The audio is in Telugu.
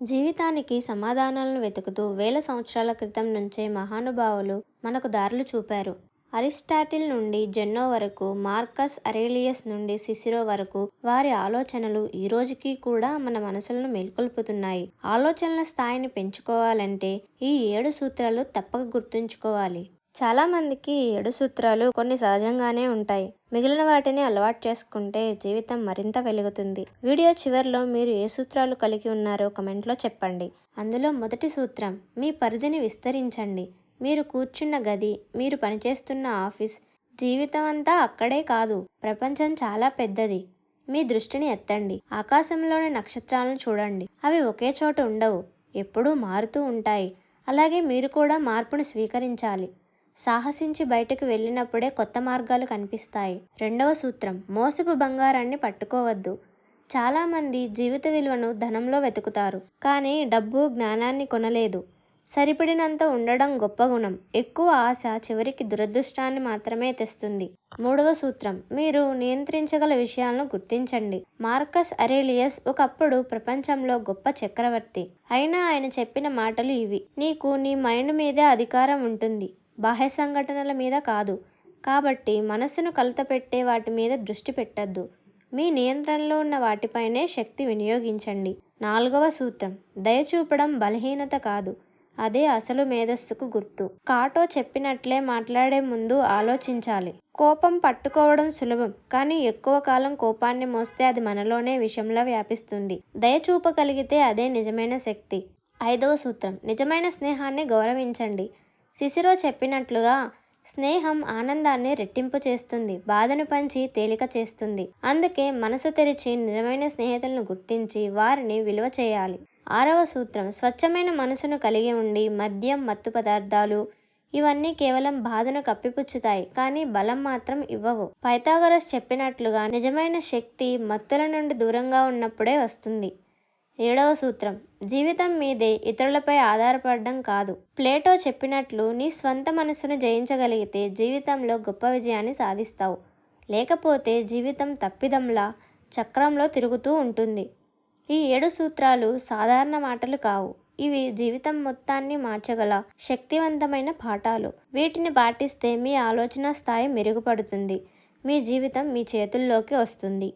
జీవితానికి సమాధానాలను వెతుకుతూ వేల సంవత్సరాల క్రితం నుంచే మహానుభావులు మనకు దారులు చూపారు. అరిస్టాటిల్ నుండి జెన్నో వరకు మార్కస్ అరేలియస్ నుండి సిసిరో వరకు వారి ఆలోచనలు ఈ రోజుకి కూడా మన మనసులను మేల్కొల్పుతున్నాయి. ఆలోచనల స్థాయిని పెంచుకోవాలంటే ఈ ఏడు సూత్రాలు తప్పక గుర్తుంచుకోవాలి. చాలామందికి ఏడు సూత్రాలు కొన్ని సహజంగానే ఉంటాయి. మిగిలిన వాటిని అలవాటు చేసుకుంటే జీవితం మరింత వెలుగుతుంది. వీడియో చివరిలో మీరు ఏ సూత్రాలు కలిగి ఉన్నారో కమెంట్లో చెప్పండి. అందులో మొదటి సూత్రం మీ పరిధిని విస్తరించండి. మీరు కూర్చున్న గది మీరు పనిచేస్తున్న ఆఫీస్ జీవితం అంతా అక్కడే కాదు ప్రపంచం చాలా పెద్దది. మీ దృష్టిని ఎత్తండి. ఆకాశంలోని నక్షత్రాలను చూడండి. అవి ఒకే చోట ఉండవు ఎప్పుడూ మారుతూ ఉంటాయి. అలాగే మీరు కూడా మార్పును స్వీకరించాలి. సాహసించి బయటకు వెళ్ళినప్పుడే కొత్త మార్గాలు కనిపిస్తాయి. రెండవ సూత్రం మోసపు బంగారాన్ని పట్టుకోవద్దు. చాలామంది జీవిత విలువను ధనంలో వెతుకుతారు కానీ డబ్బు జ్ఞానాన్ని కొనలేదు. సరిపడినంత ఉండడం గొప్ప గుణం. ఎక్కువ ఆశ చివరికి దురదృష్టాన్ని మాత్రమే తెస్తుంది. మూడవ సూత్రం మీరు నియంత్రించగల విషయాలను గుర్తించండి. మార్కస్ అరేలియస్ ఒకప్పుడు ప్రపంచంలో గొప్ప చక్రవర్తి. అయినా ఆయన చెప్పిన మాటలు ఇవి. నీకు నీ మైండ్ మీదే అధికారం ఉంటుంది. బాహ్య సంఘటనల మీద కాదు. కాబట్టి మనసును కలతపెట్టే వాటి మీద దృష్టి పెట్టద్దు. మీ నియంత్రణలో ఉన్న వాటిపైనే శక్తి వినియోగించండి. నాలుగవ సూత్రం. దయచూపడం బలహీనత కాదు. అదే అసలు మేధస్సుకు గుర్తు. కాటో చెప్పినట్లే మాట్లాడే ముందు ఆలోచించాలి. కోపం పట్టుకోవడం సులభం కానీ ఎక్కువ కాలం కోపాన్ని మోస్తే అది మనలోనే విషంలా వ్యాపిస్తుంది. దయ చూపగలిగితే అదే నిజమైన శక్తి. ఐదవ సూత్రం. నిజమైన స్నేహాన్ని గౌరవించండి. సిసిరో చెప్పినట్లుగా స్నేహం ఆనందాన్ని రెట్టింపు చేస్తుంది బాధను పంచి తేలిక చేస్తుంది. అందుకే మనసు తెరిచి నిజమైన స్నేహితులను గుర్తించి వారిని విలువ చేయాలి. ఆరవ సూత్రం స్వచ్ఛమైన మనసును కలిగి ఉండి మద్యం మత్తు పదార్థాలు ఇవన్నీ కేవలం బాధను కప్పిపుచ్చుతాయి కానీ బలం మాత్రం ఇవ్వవు. పైథాగరస్ చెప్పినట్లుగా నిజమైన శక్తి మత్తుల నుండి దూరంగా ఉన్నప్పుడే వస్తుంది. ఏడవ సూత్రం. జీవితం మీదే ఇతరులపై ఆధారపడడం కాదు. ప్లేటో చెప్పినట్లు నీ స్వంత మనసును జయించగలిగితే జీవితంలో గొప్ప విజయాన్ని సాధిస్తావు. లేకపోతే జీవితం తప్పిదంలా చక్రంలో తిరుగుతూ ఉంటుంది. ఈ ఏడు సూత్రాలు సాధారణ మాటలు కావు. ఇవి జీవితం మొత్తాన్ని మార్చగల శక్తివంతమైన పాఠాలు. వీటిని పాటిస్తే మీ ఆలోచన స్థాయి మెరుగుపడుతుంది. మీ జీవితం మీ చేతుల్లోకి వస్తుంది.